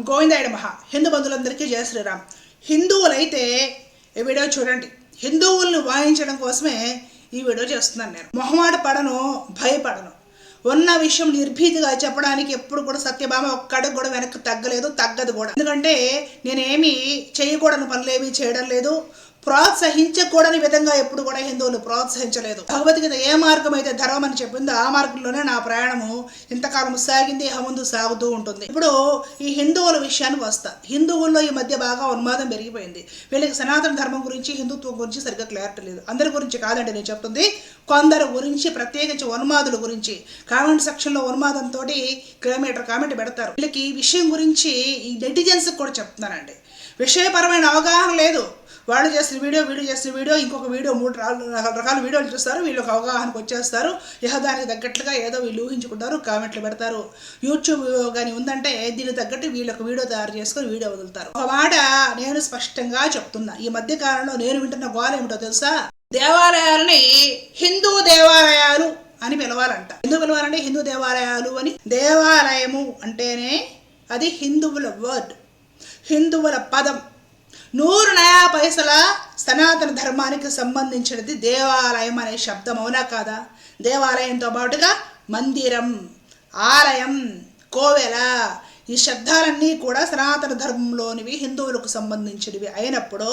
గోవిందాయుడు మహా హిందూ బంధువులందరికీ జయ శ్రీరామ్. హిందువులైతే ఈ వీడియో చూడండి. హిందువుల్ని వాయించడం కోసమే ఈ వీడియో చేస్తున్నాను నేను. మొహమాట పడను భయపడను. ఉన్న విషయం నిర్భీతిగా చెప్పడానికి ఎప్పుడు కూడా సత్యభామ ఒక్కడికి కూడా వెనక్కి తగ్గలేదు తగ్గదు కూడా. ఎందుకంటే నేనేమి చేయకూడని పనులేమి చేయడం లేదు. ప్రోత్సహించకూడని విధంగా ఎప్పుడు కూడా హిందువులు ప్రోత్సహించలేదు. భగవద్గీత ఏ మార్గం అయితే ధర్మం అని చెప్పిందో ఆ మార్గంలోనే నా ప్రయాణము ఇంతకాలం సాగింది ముందు సాగుతూ ఉంటుంది. ఇప్పుడు ఈ హిందువుల విషయానికి వస్తా. హిందువుల్లో ఈ మధ్య బాగా ఉన్మాదం పెరిగిపోయింది. వీళ్ళకి సనాతన ధర్మం గురించి హిందుత్వం గురించి సరిగ్గా క్లారిటీ లేదు. అందరి గురించి కాదండి నేను చెప్తుంది. కొందరు గురించి ప్రత్యేకించి ఉన్మాదుల గురించి. కామెంట్ సెక్షన్లో ఉన్మాదంతో కిలోమీటర్ కామెంట్ పెడతారు. వీళ్ళకి ఈ విషయం గురించి ఈ నెటిజన్స్ కూడా చెప్తున్నానండి విషయపరమైన అవగాహన లేదు. వాళ్ళు చేసిన వీడియో వీడియో చేసిన వీడియో ఇంకొక వీడియో మూడు రా- రకాల వీడియోలు చూస్తారు. వీళ్ళకి అవగాహనకు వచ్చేస్తారు. ఇహ దానికి తగ్గట్లుగా ఏదో వీళ్ళు ఊహించుకుంటారు కామెంట్లు పెడతారు. యూట్యూబ్ కానీ ఉందంటే దీనికి తగ్గట్టు వీళ్ళొక వీడియో తయారు చేసుకొని వీడియో వదులుతారు. ఒక మాట నేను స్పష్టంగా చెప్తున్నా. ఈ మధ్య కాలంలో నేను వింటున్న గోల ఏమిటో తెలుసా? దేవాలయాలని హిందూ దేవాలయాలు అని పిలవాలంట. ఎందుకు పిలవాలంటే హిందూ దేవాలయాలు అని దేవాలయము అంటేనే అది హిందువుల వర్డ్ హిందువుల పదం. నూరు నయా పైసల సనాతన ధర్మానికి సంబంధించినది దేవాలయం అనే శబ్దం అవునా కాదా? దేవాలయంతో పాటుగా మందిరం ఆలయం కోవెల ఈ శబ్దాలన్నీ కూడా సనాతన ధర్మంలోనివి హిందువులకు సంబంధించినవి. అయినప్పుడు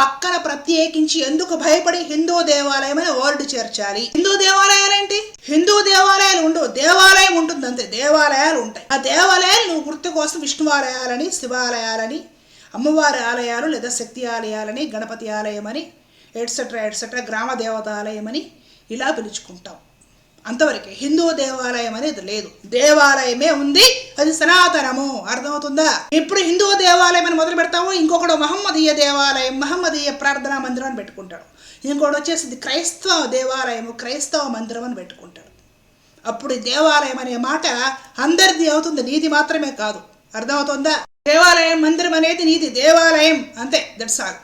పక్కన ప్రత్యేకించి ఎందుకు భయపడి హిందూ దేవాలయం అని వర్డ్ చేర్చాలి? హిందూ దేవాలయాలు ఏంటి హిందూ దేవాలయాలు ఉండవు. దేవాలయం ఉంటుంది అంతే దేవాలయాలు ఉంటాయి. ఆ దేవాలయాలు నువ్వు గుర్తు కోసం విష్ణువాలయాలని శివాలయాలని అమ్మవారి ఆలయాలు లేదా శక్తి ఆలయాలని గణపతి ఆలయం అని ఎట్సెట్రా ఎట్సెట్రా గ్రామ దేవతాలయమని ఇలా పిలుచుకుంటాం. అంతవరకే హిందూ దేవాలయం అనేది లేదు. దేవాలయమే ఉంది అది సనాతనము. అర్థమవుతుందా? ఇప్పుడు హిందూ దేవాలయం అని మొదలు పెడతాము ఇంకొకడు మహమ్మదీయ దేవాలయం మహమ్మదీయ ప్రార్థనా మందిరం అని పెట్టుకుంటాడు. ఇంకోటి వచ్చేసి క్రైస్తవ దేవాలయము క్రైస్తవ మందిరం అని పెట్టుకుంటాడు. అప్పుడు దేవాలయం అనే మాట అందరిది అవుతుంది నీది మాత్రమే కాదు. అర్థమవుతుందా? దేవాలయం మందిరం అనేది నీది దేవాలయం అంతే దట్స్ ఆల్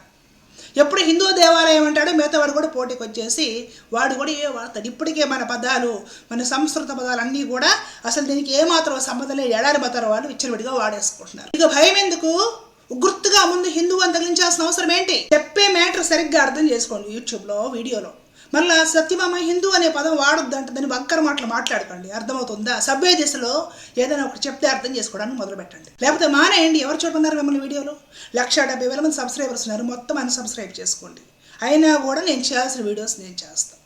ఎప్పుడు హిందూ దేవాలయం అంటాడు మిగతా వాడు కూడా పోటీకి వచ్చేసి వాడు కూడా ఏ వాడతాడు ఇప్పటికే మన పదాలు మన సంస్కృత పదాలు అన్నీ కూడా అసలు దీనికి ఏమాత్రం సంబంధం లేదు ఎడారి వాళ్ళు విచ్చలవిడిగా వాడేసుకుంటున్నారు. ఇక భయం ఎందుకు? గుర్తుగా ముందు హిందువు అని తగిలించాల్సిన అవసరం ఏంటి? చెప్పే మ్యాటర్ సరిగ్గా అర్థం చేసుకోండి యూట్యూబ్లో వీడియోలో. మళ్ళా సత్యభామ హిందూ అనే పదం వాడొద్దు అంటే దాన్ని వంకర మాటలు మాట్లాడకండి. అర్థమవుతుందా? సభ్య దిశలో ఏదైనా ఒకటి చెప్తే అర్థం చేసుకోవడానికి మొదలు పెట్టండి లేకపోతే మానేయండి ఎవరు చూడమన్నారు మిమ్మల్ని వీడియోలో? లక్ష డెబ్బై వేల మంది సబ్స్క్రైబర్స్ ఉన్నారు మొత్తం అన్సబ్స్క్రైబ్ చేసుకోండి. అయినా కూడా నేను చేయాల్సిన వీడియోస్ నేను చేస్తాను.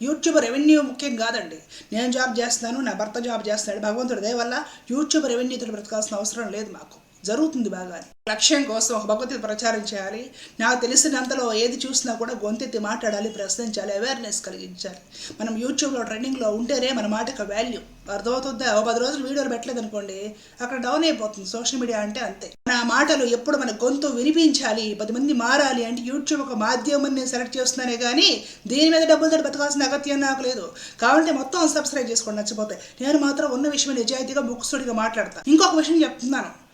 యూట్యూబ్ రెవెన్యూ ముఖ్యం కాదండి. నేను జాబ్ చేస్తున్నాను నా భర్త జాబ్ చేస్తున్నాడు భగవంతుడి దయ వల్ల యూట్యూబ్ రెవెన్యూతో బ్రతకాల్సిన అవసరం లేదు మాకు. జరుగుతుంది బాగా. లక్ష్యం కోసం ఒక భగవద్గీత ప్రచారం చేయాలి. నాకు తెలిసినంతలో ఏది చూసినా కూడా గొంతెత్తి మాట్లాడాలి ప్రశ్నించాలి అవేర్నెస్ కలిగించాలి. మనం యూట్యూబ్లో ట్రెండింగ్లో ఉంటేనే మన మాటకు వాల్యూ అర్థమవుతుందా? ఓ పది రోజులు వీడియోలు పెట్టలేదు అనుకోండి అక్కడ డౌన్ అయిపోతుంది. సోషల్ మీడియా అంటే అంతే. మన మాటలు ఎప్పుడు మన గొంతు వినిపించాలి పది మంది మారాలి అంటే యూట్యూబ్ ఒక మాధ్యమం నేను సెలెక్ట్ చేస్తున్నానే కానీ దీని మీద డబ్బులు తోటి బతకాల్సిన అగత్యం నాకు లేదు. కాబట్టి మొత్తం సబ్స్క్రైబ్ చేసుకోండి నచ్చిపోతే. నేను మాత్రం ఉన్న విషయం నిజాయితీగా ముక్కుసుడిగా మాట్లాడతాను ఇంకొక విషయం చెప్తున్నాను.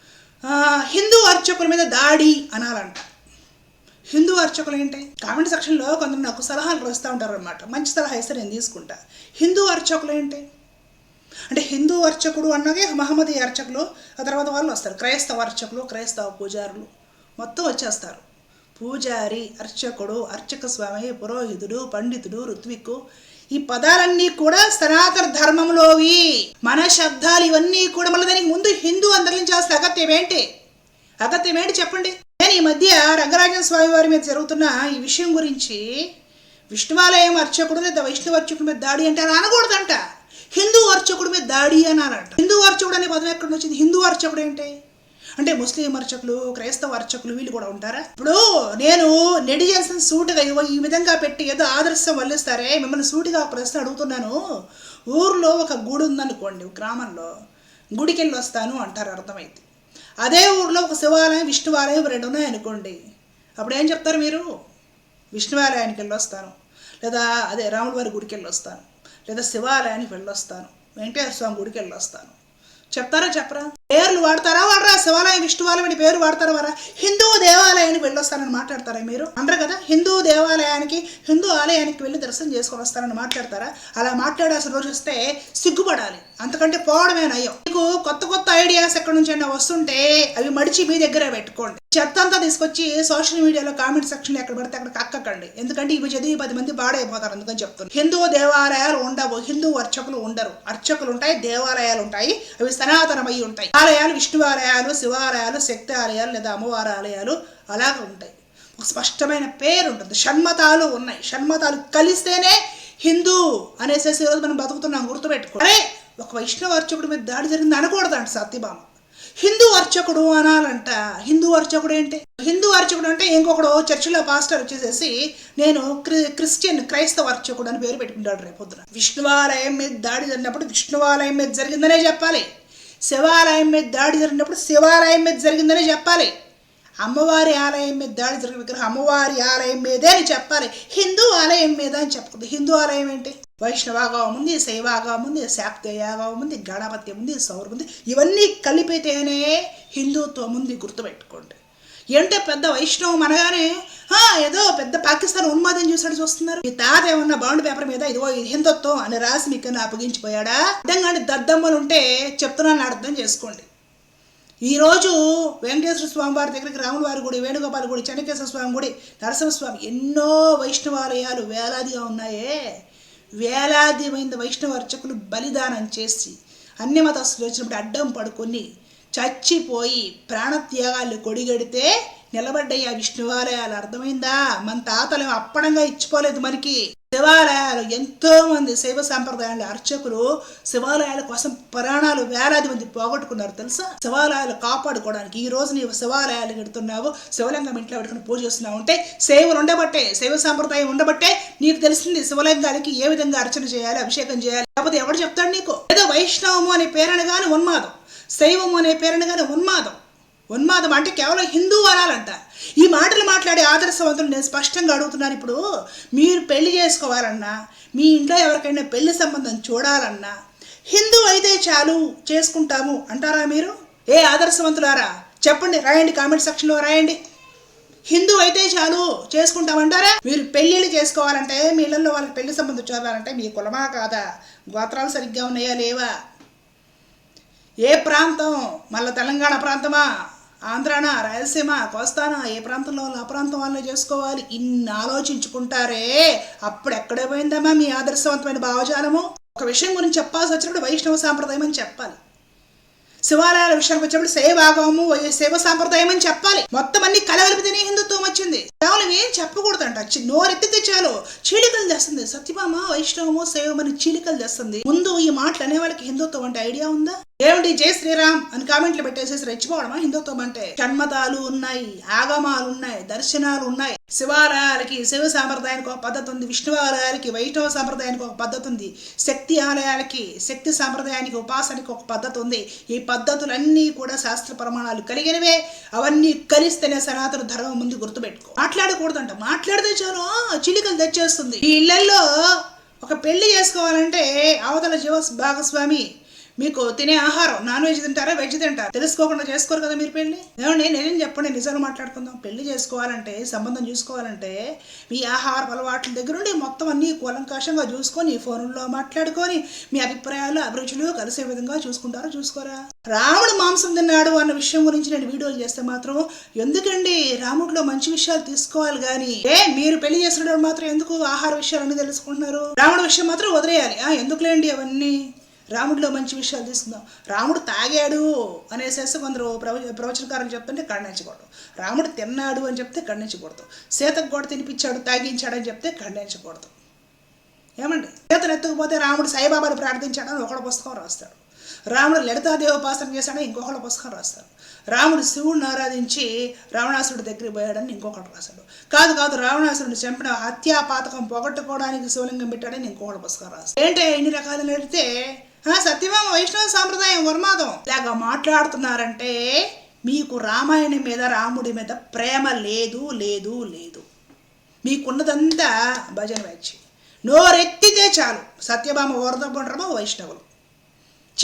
హిందూ అర్చకుల మీద దాడి అనాలంట. హిందూ అర్చకులు ఏంటి? కామెంట్ సెక్షన్లో కొందరు నాకు సలహాలు రాస్తూ ఉంటారు అనమాట మంచి సలహా ఇస్తే నేను తీసుకుంటా. హిందూ అర్చకులు ఏంటి? అంటే హిందూ అర్చకుడు అన్నదే మహమ్మదీ అర్చకులు ఆ తర్వాత వాళ్ళు వస్తారు. క్రైస్తవ అర్చకులు క్రైస్తవ పూజారులు. మొత్తం వచ్చేస్తారు. పూజారి అర్చకుడు అర్చక స్వామి పురోహితుడు పండితుడు ఋత్విక్కు ఈ పదాలన్నీ కూడా సనాతన ధర్మంలోవి మన శబ్దాలు ఇవన్నీ కూడా మళ్ళీ దానికి ముందు హిందూ అందరించాల్సిన అగత్యం ఏంటి అగత్యం ఏంటి చెప్పండి? నేను ఈ మధ్య రంగరాజన స్వామి వారి మీద జరుగుతున్న ఈ విషయం గురించి విష్ణువాలయం అర్చకుడు లేదా వైష్ణవ అర్చకుడి మీద దాడి అంటే అనకూడదంట. హిందూ అర్చకుడి మీద దాడి అన్నారంట హిందూ అర్చకుడు అనే పదం ఎక్కడ వచ్చింది? హిందూ అర్చకుడు ఏంటి? అంటే ముస్లిం అర్చకులు క్రైస్తవ అర్చకులు వీళ్ళు కూడా ఉంటారా? ఇప్పుడు నేను నెడి చేసిన సూటిగా ఇవ్వ ఈ విధంగా పెట్టి ఏదో ఆదర్శం వల్లిస్తారే మిమ్మల్ని సూటిగా ఒక ప్రశ్న అడుగుతున్నాను. ఊర్లో ఒక గుడి ఉందనుకోండి గ్రామంలో గుడికి వెళ్ళి వస్తాను అంటారు అర్థమైతే అదే ఊర్లో ఒక శివాలయం విష్ణువాలయం రెండు ఉన్నాయనుకోండి అప్పుడు ఏం చెప్తారు మీరు? విష్ణువాలయానికి వెళ్ళొస్తాను లేదా అదే రాముడి వారి గుడికి వెళ్ళొస్తాను లేదా శివాలయానికి వెళ్ళొస్తాను వెంకటేశ్వర స్వామి గుడికి వెళ్ళొస్తాను చెప్తారా చెప్పరా? పేర్లు వాడతారా? వాడరా? శివాలయం విష్ణువాలయం పేరు వాడతారు వారా? హిందూ దేవాలయానికి వెళ్ళొస్తానని మాట్లాడతారా మీరు? అందరు కదా? హిందూ దేవాలయానికి హిందూ ఆలయానికి వెళ్ళి దర్శనం చేసుకొని వస్తానని మాట్లాడతారా? అలా మాట్లాడాల్సిన రోజు వస్తే సిగ్గుపడాలి. అంతకంటే పోవడమే నయం. మీకు కొత్త కొత్త ఐడియాస్ ఎక్కడి నుంచి అయినా వస్తుంటే అవి మడిచి మీ దగ్గరే పెట్టుకోండి. చెత్త అంతా తీసుకొచ్చి సోషల్ మీడియాలో కామెంట్ సెక్షన్ ఎక్కడ పడితే అక్కడ కక్కకండి. ఎందుకంటే ఇవి చదివి పది మంది పాడైపోతారు అందుకని చెప్తాను హిందూ దేవాలయాలు ఉండవు. హిందూ అర్చకులు ఉండరు. అర్చకులు ఉంటాయి దేవాలయాలు ఉంటాయి. అవి సనాతనమై ఉంటాయి. ఆలయాలు విష్ణువాలయాలు శివాలయాలు శక్తి ఆలయాలు లేదా అమ్మవారి ఆలయాలు అలాగ ఉంటాయి. ఒక స్పష్టమైన పేరు ఉంటుంది షణ్మతాలు ఉన్నాయి. షణ్మతాలు కలిస్తేనే హిందూ అనేసేసి ఈరోజు మనం బతుకుతున్నాం గుర్తుపెట్టుకో. అరే ఒక వైష్ణవ అర్చకుడి మీద దాడి జరిగింది అనకూడదంట సత్యభామ. హిందూ అర్చకుడు అనాలంట. హిందూ అర్చకుడు ఏంటి? హిందూ అర్చకుడు అంటే ఇంకొకడు చర్చిలో పాస్టర్ వచ్చేసేసి నేను క్రి క్రిస్టియన్ క్రైస్తవ అర్చకుడు అని పేరు పెట్టుకుంటాడు రేపు పొద్దున విష్ణువాలయం మీద దాడి జరిగినప్పుడు విష్ణువాలయం మీద జరిగిందనే చెప్పాలి. శివాలయం మీద దాడి జరిగినప్పుడు శివాలయం మీద జరిగిందనే చెప్పాలి. అమ్మవారి ఆలయం మీద దాడి జరిగిన విగ్రహం అమ్మవారి ఆలయం మీదే అని చెప్పాలి. హిందూ ఆలయం మీద అని చెప్పకూడదు. హిందూ ఆలయం ఏంటి? వైష్ణవాగవం ఉంది శైవాగం ఉంది శాక్తయాగం ఉంది గణపతి ఉంది సౌరం ఉంది. ఇవన్నీ కలిపితేనే హిందుత్వం ఉంది గుర్తుపెట్టుకోండి. ఏంటో పెద్ద వైష్ణవం అనగానే ఏదో పెద్ద పాకిస్తాన్ ఉన్మాదం చూసాడు చూస్తున్నారు. మీ తాత ఏమన్నా బాండ్ పేపర్ మీద ఇదిగో ఇది హిందుత్వం అని రాసి మీకు అప్పగించిపోయాడా? అర్థం దద్దమ్మలు ఉంటే చెప్తున్నాను అర్థం చేసుకోండి. ఈరోజు వెంకటేశ్వర స్వామి వారి దగ్గరికి రాముల వారి గుడి వేణుగోపాల గుడి చెన్నకేశ్వర స్వామి గుడి నరసింహస్వామి ఎన్నో వైష్ణవాలయాలు వేలాదిగా ఉన్నాయే. వేలాది మంది వైష్ణవ అర్చకులు బలిదానం చేసి అన్ని మతస్తులు వచ్చినప్పుడు అడ్డం పడుకొని చచ్చిపోయి ప్రాణత్యాగాలు కొడిగడితే నిలబడ్డయ్యా విష్ణువాలయాలు. అర్థమైందా? మన తాతలు అప్పడంగా ఇచ్చిపోలేదు మనకి. శివాలయాలు ఎంతో మంది శైవ సాంప్రదాయాల అర్చకులు శివాలయాల కోసం ప్రాణాలు వేలాది మంది పోగొట్టుకున్నారు తెలుసా? శివాలయాలు కాపాడుకోవడానికి ఈ రోజు నీవు శివాలయాలు కడుతున్నావు శివలింగం ఇంట్లో పెట్టుకుని పూజ చేస్తున్నావు అంటే సేవలు ఉండబట్టే శైవ సాంప్రదాయం ఉండబట్టే నీకు తెలిసింది శివలింగాలకి ఏ విధంగా అర్చన చేయాలి అభిషేకం చేయాలి? లేకపోతే ఎవడు చెప్తాడు నీకు? ఏదో వైష్ణవము అనే పేరనగానే ఉన్మాదం. శైవం అనే పేరనగానే ఉన్మాదం. ఉన్మాదం అంటే కేవలం హిందూ అనాలంట ఈ మాటలు మాట్లాడే ఆదర్శవంతులు నేను స్పష్టంగా అడుగుతున్నాను ఇప్పుడు. మీరు పెళ్ళి చేసుకోవాలన్నా మీ ఇంట్లో ఎవరికైనా పెళ్ళి సంబంధం చూడాలన్నా హిందూ అయితే చాలు చేసుకుంటాము అంటారా మీరు? ఏ ఆదర్శవంతులారా? చెప్పండి రాయండి కామెంట్ సెక్షన్లో రాయండి. హిందూ అయితే చాలు చేసుకుంటామంటారా మీరు పెళ్ళిళ్ళు చేసుకోవాలంటే మీ ఇళ్ళల్లో వాళ్ళకి పెళ్ళి సంబంధం చూడాలంటే మీ కులమా కాదా? గోత్రాలు సరిగ్గా ఉన్నాయా లేవా? ఏ ప్రాంతం? మళ్ళీ తెలంగాణ ప్రాంతమా? ఆంధ్రానా? రాయలసీమ? కోస్తానా? ఏ ప్రాంతంలో వాళ్ళు ఆ ప్రాంతం వాళ్ళు చేసుకోవాలి? ఇన్ని ఆలోచించుకుంటారే. అప్పుడు ఎక్కడే పోయిందమ్మా మీ ఆదర్శవంతమైన భావజాలము. ఒక విషయం గురించి చెప్పాల్సి వచ్చినప్పుడు వైష్ణవ సాంప్రదాయం అని చెప్పాలి. శివాలయాల విషయానికి వచ్చినప్పుడు శైవాగము శైవ సాంప్రదాయం అని చెప్పాలి. మొత్తం అన్ని కలగలిపితేనే హిందుత్వం వచ్చింది. కేవలం ఏం చెప్పకూడదంట. చి- నోరెత్తితే చాలు చీలికలు తెస్తుంది. సత్యభామ వైష్ణవము శైవం అని చీలికలు తెస్తుంది. ముందు ఈ మాటలు అనే వాళ్ళకి హిందుత్వం అంటే ఐడియా ఉందా? ఏమిటి? జై శ్రీరామ్ అని కామెంట్లు పెట్టేసేసి రెచ్చిపోవడమా హిందుత్వం అంటే? షణ్మతాలు ఉన్నాయి ఆగమాలు ఉన్నాయి దర్శనాలు ఉన్నాయి. శివాలయాలకి శివ సాంప్రదాయానికి ఒక పద్ధతి ఉంది. విష్ణువాలయాలకి వైష్ణవ సాంప్రదాయానికి ఒక పద్ధతి ఉంది. శక్తి ఆలయాలకి శక్తి సాంప్రదాయానికి ఉపాసనకి ఒక పద్ధతి ఉంది. ఈ పద్ధతులన్నీ కూడా శాస్త్ర ప్రమాణాలు కలిగినవే. అవన్నీ కలిస్తేనే సనాతన ధర్మం ముందు గుర్తుపెట్టుకో. మాట్లాడకూడదంట. మాట్లాడితే చాలు. చిలికలు తెచ్చేస్తుంది. ఈ ఇళ్ళలో ఒక పెళ్ళి చేసుకోవాలంటే అవతల జీవ భాగస్వామి మీకు తినే ఆహారం నాన్ వెజ్ తింటారా వెజ్ తింటారా? తెలుసుకోకుండా చేసుకోరు కదా మీరు పెళ్ళి? ఏమండి నేను చెప్పండి నిజాలు మాట్లాడుకుందాం. పెళ్ళి చేసుకోవాలంటే సంబంధం చూసుకోవాలంటే మీ ఆహార అలవాట్ల దగ్గర నుండి మొత్తం అన్ని కూలంకాషంగా చూసుకొని ఫోన్లో మాట్లాడుకొని మీ అభిప్రాయాలు అభిరుచులు కలిసే విధంగా చూసుకుంటారా చూసుకోరా? రాముడు మాంసం తిన్నాడు అన్న విషయం గురించి నేను వీడియోలు చేస్తే మాత్రం ఎందుకండి రాముడిలో మంచి విషయాలు తీసుకోవాలి కానీ ఏ మీరు పెళ్ళి చేసిన మాత్రం ఎందుకు ఆహార విషయాలన్నీ తెలుసుకుంటున్నారు? రాముడి విషయం మాత్రం వదిలేయాలి. ఎందుకులేండి అవన్నీ? రాముడిలో మంచి విషయాలు తీసుకుందాం రాముడు తాగాడు అనేసేసి కొందరు ప్రవ ప్రవచనకారులు చెప్తుంటే ఖండించకూడదు. రాముడు తిన్నాడు అని చెప్తే ఖండించకూడదు. సీతకు కూడా తినిపించాడు తాగించాడు అని చెప్తే ఖండించకూడదు. ఏమండి? సీతను ఎత్తుకుపోతే రాముడు సాయిబాబాని ప్రార్థించాడని ఒకళ్ళ పుస్తకం రాస్తాడు. రాముడు లలితాదేవోపాసన చేశాడని ఇంకొకళ్ళ పుస్తకం రాస్తాడు. రాముడు శివుడిని ఆరాధించి రావణాసురుడి దగ్గరికి పోయాడని ఇంకొకటి రాశాడు. కాదు కాదు రావణాసురుడిని చంపిన హత్యాపాతకం పాతకం పోగొట్టుకోవడానికి శివలింగం పెట్టాడని ఇంకొకటి పుస్తకం రాస్తాడు. ఏంటి ఎన్ని రకాలు నడితే సత్యభామ వైష్ణవ సాంప్రదాయం వర్మాదం ఇలాగా మాట్లాడుతున్నారంటే మీకు రామాయణం మీద రాముడి మీద ప్రేమ లేదు లేదు లేదు. మీకున్నదంతా భజన వచ్చి నోరెత్తితే చాలు. సత్యభామ వరద వైష్ణవులు.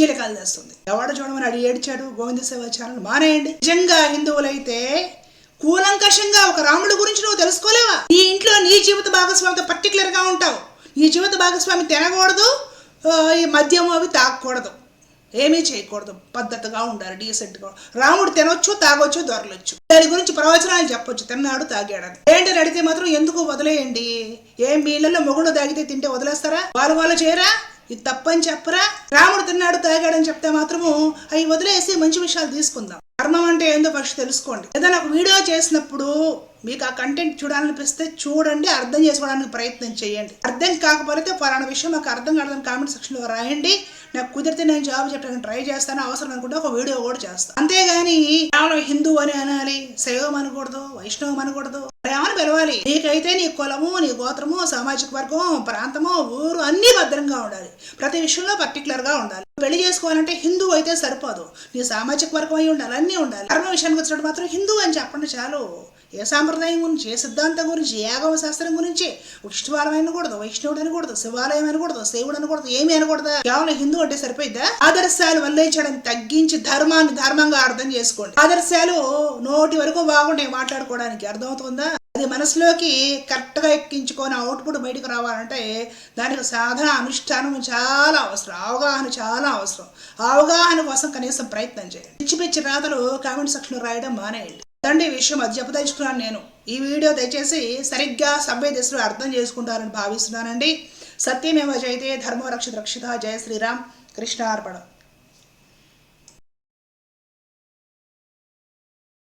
చీలకాలు తెస్తుంది. ఎవడ చూడమని అడి ఏడ్చాడు గోవింద సేవ ఛానల్? మానేయండి. నిజంగా హిందువులైతే కూలంకషంగా ఒక రాముడి గురించి నువ్వు తెలుసుకోలేవా? నీ ఇంట్లో నీ జీవిత భాగస్వామితో పర్టికులర్గా ఉంటావు. నీ జీవిత భాగస్వామి తినకూడదు ఈ మద్యం అవి తాగకూడదు. ఏమీ చేయకూడదు. పద్ధతిగా ఉండాలి డీసెంట్గా రాముడు తినొచ్చు తాగొచ్చు దొరలొచ్చు. దాని గురించి ప్రవచనాలు చెప్పొచ్చు. తిన్నాడు తాగాడని ఏంటి అడిగితే మాత్రం ఎందుకు వదిలేయండి? ఏం మీ మొగుళ్ళు మొగుడు తాగితే తింటే వదిలేస్తారా? వాళ్ళు వాళ్ళు చేయరా? ఇది తప్పని చెప్పరా? రాముడు తిన్నాడు తాగాడని చెప్తే మాత్రము అవి వదిలేసి మంచి విషయాలు తీసుకుందాం. కర్మం అంటే ఏందో ఫస్ట్ తెలుసుకోండి. ఏదైనా ఒక వీడియో చేసినప్పుడు మీకు ఆ కంటెంట్ చూడాలనిపిస్తే చూడండి అర్థం చేసుకోవడానికి ప్రయత్నం చేయండి. అర్థం కాకపోతే పలానా విషయం నాకు అర్థం కాదని కామెంట్ సెక్షన్లో రాయండి. నాకు కుదిరితే నేను జాబ్ చెప్పడానికి ట్రై చేస్తాను అవసరం అనుకుంటే ఒక వీడియో కూడా చేస్తాను అంతేగాని కేవలం హిందూ అని అనాలి శైవం అనకూడదు వైష్ణవం అనకూడదు ప్రేమను పిలవాలి. నీకైతే నీ కులము నీ గోత్రము సామాజిక వర్గం ప్రాంతము ఊరు అన్నీ భద్రంగా ఉండాలి. ప్రతి విషయంలో పర్టికులర్గా ఉండాలి. పెళ్ళి చేసుకోవాలంటే హిందూ అయితే సరిపోదు. నీ సామాజిక వర్గం అయి ఉండాలి అన్నీ ఉండాలి. ధర్మ విషయానికి వచ్చినట్టు మాత్రం హిందూ అని చెప్పండి చాలు. ఏ సాంప్రదాయం గురించి ఏ సిద్ధాంతం గురించి ఏ ఆగమ శాస్త్రం గురించి విష్ణువారం అనకూడదు వైష్ణవుడు అనకూడదు శివాలయం అనకూడదు శివుడు అనకూడదు ఏమి అనకూడదు. కేవలం హిందూ అంటే సరిపోయిద్దా? ఆదర్శాలు వల్లేయడం తగ్గించి ధర్మాన్ని ధర్మంగా అర్థం చేసుకోండి. ఆదర్శాలు నోటి వరకు బాగుంటాయి మాట్లాడుకోవడానికి అర్థమవుతుందా? అది మనసులోకి కరెక్ట్గా ఎక్కించుకొని అవుట్పుట్ బయటకు రావాలంటే దానికి సాధన అనుష్ఠానం చాలా అవసరం. అవగాహన చాలా అవసరం. అవగాహన కోసం కనీసం ప్రయత్నం చేయండి. పిచ్చి పిచ్చి రాతలు కామెంట్ సెక్షన్ రాయడం మానేయండి. తండ్రి విషయం అది చెప్పదలుచుకున్నాను నేను. ఈ వీడియో దయచేసి సరిగ్గా సభ్య దశలో అర్థం చేసుకుంటారని భావిస్తున్నానండి. సత్యమేవ జయతే ధర్మరక్షిత రక్షిత రక్షిత జయ శ్రీరామ్. కృష్ణార్పణ